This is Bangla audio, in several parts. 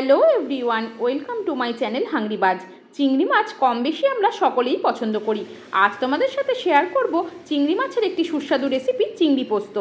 Hello everyone welcome to my channel হাংরিবাজ চিংড়ি মাছ কম বেশি আমরা সকলেই পছন্দ করি। আজ তোমাদের সাথে শেয়ার করব চিংড়ি মাছের একটি সুস্বাদু রেসিপি চিংড়ি পোস্ত।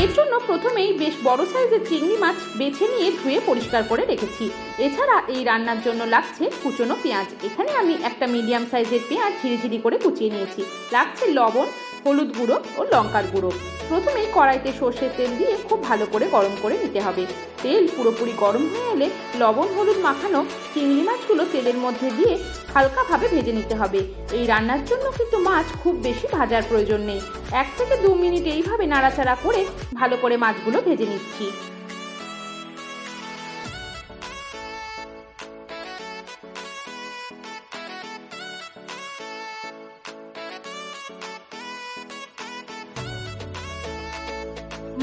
এর জন্য প্রথমেই বেশ বড় সাইজের চিংড়ি মাছ বেছে নিয়ে ধুয়ে পরিষ্কার করে রেখেছি। এছাড়া এই রান্নার জন্য লাগছে কুচনো পেঁয়াজ। এখানে আমি একটা মিডিয়াম সাইজের পেঁয়াজ ঝিরিঝিরি করে কুচিয়ে নিয়েছি। লাগছে লবণ হলুদ গুঁড়ো ও লঙ্কার গুঁড়ো। প্রথমে কড়াইতে সর্ষের তেল দিয়ে খুব ভালো করে গরম করে নিতে হবে। তেল পুরোপুরি গরম হয়ে এলে লবণ, হলুদ মাখানো চিংড়ি মাছগুলো তেলের মধ্যে দিয়ে হালকাভাবে ভেজে নিতে হবে। এই রান্নার জন্য কিন্তু মাছ খুব বেশি ভাজার প্রয়োজন নেই। এক থেকে দু মিনিট এইভাবে নাড়াচাড়া করে ভালো করে মাছগুলো ভেজে নিচ্ছি।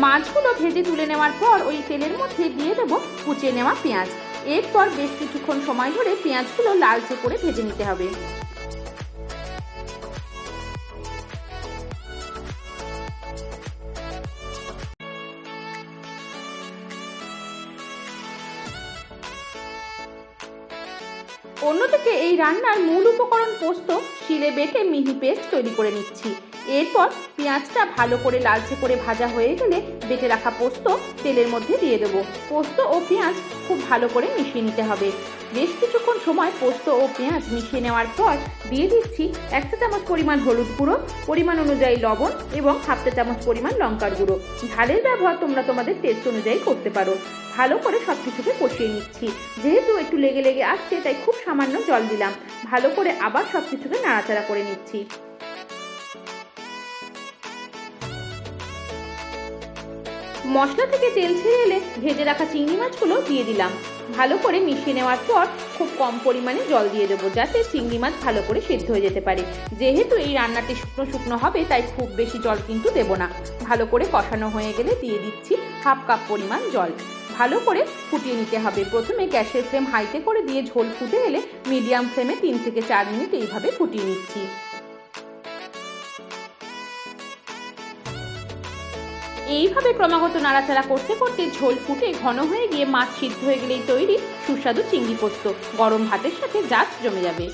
মাছগুলো ভেজে তুলে নেওয়ার পর ওই তেলের মধ্যে দিয়ে দেবো কুচে নেওয়া পেঁয়াজ। এরপর বেশ কিছুক্ষণ সময় ধরে পেঁয়াজগুলো লালচে করে ভেজে নিতে হবে। অন্যদিকে এই রান্নার মূল উপকরণ পোস্ত, শিলে বেটে মিহি পেস্ট তৈরি করে নিচ্ছি। এরপর পেঁয়াজটা ভালো করে লালচে করে ভাজা হয়ে গেলে বেটে রাখা পোস্ত তেলের মধ্যে দিয়ে দেবো। পোস্ত ও পেঁয়াজ খুব ভালো করে মিশিয়ে নিতে হবে। বেশ কিছুক্ষণ সময় পোস্ত ও পেঁয়াজ মিশিয়ে নেওয়ার পর দিয়ে দিচ্ছি এক চামচ পরিমাণ হলুদ গুঁড়ো, পরিমাণ অনুযায়ী লবণ এবং হাফ চামচ পরিমাণ লঙ্কার গুঁড়ো। ঝালের ব্যবহার তোমরা তোমাদের টেস্ট অনুযায়ী করতে পারো। ভালো করে সব কিছুকে কষিয়ে নিচ্ছি। যেহেতু একটু লেগে লেগে আসছে, তাই খুব সামান্য জল দিলাম। ভালো করে আবার সব কিছুকে নাড়াচাড়া করে নিচ্ছি। মশলা থেকে তেল ছেড়ে এলে ভেজে রাখা চিংড়ি মাছগুলো দিয়ে দিলাম। ভালো করে মিশিয়ে নেওয়ার পর খুব কম পরিমাণে জল দিয়ে দেবো, যাতে চিংড়ি মাছ ভালো করে সেদ্ধ হয়ে যেতে পারে। যেহেতু এই রান্নাটি শুকনো শুকনো হবে, তাই খুব বেশি জল কিন্তু দেবো না। ভালো করে কষানো হয়ে গেলে দিয়ে দিচ্ছি হাফ কাপ পরিমাণ জল। ভালো করে ফুটিয়ে নিতে হবে। প্রথমে গ্যাসের ফ্লেম হাইতে করে দিয়ে ঝোল ফুটে এলে মিডিয়াম ফ্লেমে তিন থেকে চার মিনিট এইভাবে ফুটিয়ে নিচ্ছি। এইভাবে ক্রমাগত নাড়াচাড়া করতে করতে ঝোল ফুটে ঘন হয়ে গিয়ে মাছ সিদ্ধ হয়ে গেলেই তৈরি সুস্বাদু চিংড়ি পোস্ত। গরম ভাতের সাথে জাস্ট জমে যাবে।